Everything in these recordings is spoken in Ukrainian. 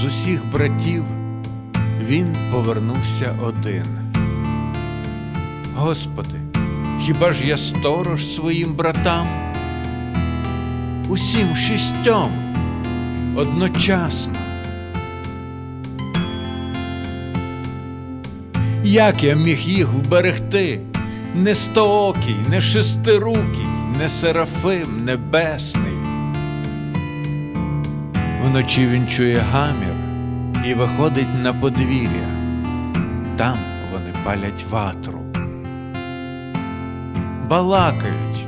з усіх братів він повернувся один. Господи, хіба ж я сторож своїм братам? Усім шістьом одночасно. Як я міг їх вберегти? Не стоокий, не шестирукий, не серафим небесний. Вночі він чує гамір і виходить на подвір'я. Там вони палять ватру. Балакають.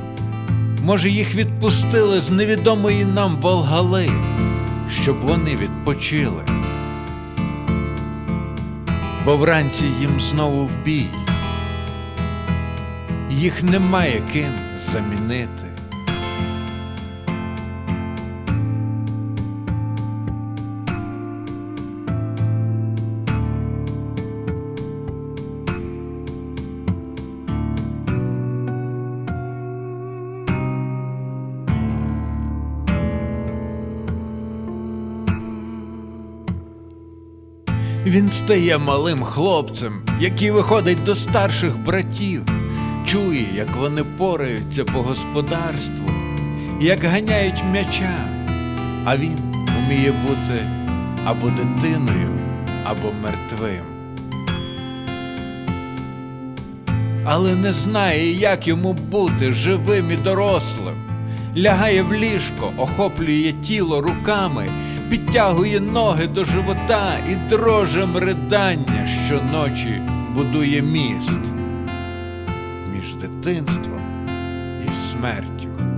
Може, їх відпустили з невідомої нам Волгали, щоб вони відпочили. Бо вранці їм знову в бій. Їх немає ким замінити. Він стає малим хлопцем, який виходить до старших братів, чує, як вони пораються по господарству, як ганяють м'яча, а він уміє бути або дитиною, або мертвим. Але не знає, як йому бути живим і дорослим. Лягає в ліжко, охоплює тіло руками, підтягує ноги до живота і дрожем ридання щоночі будує міст між дитинством і смертю.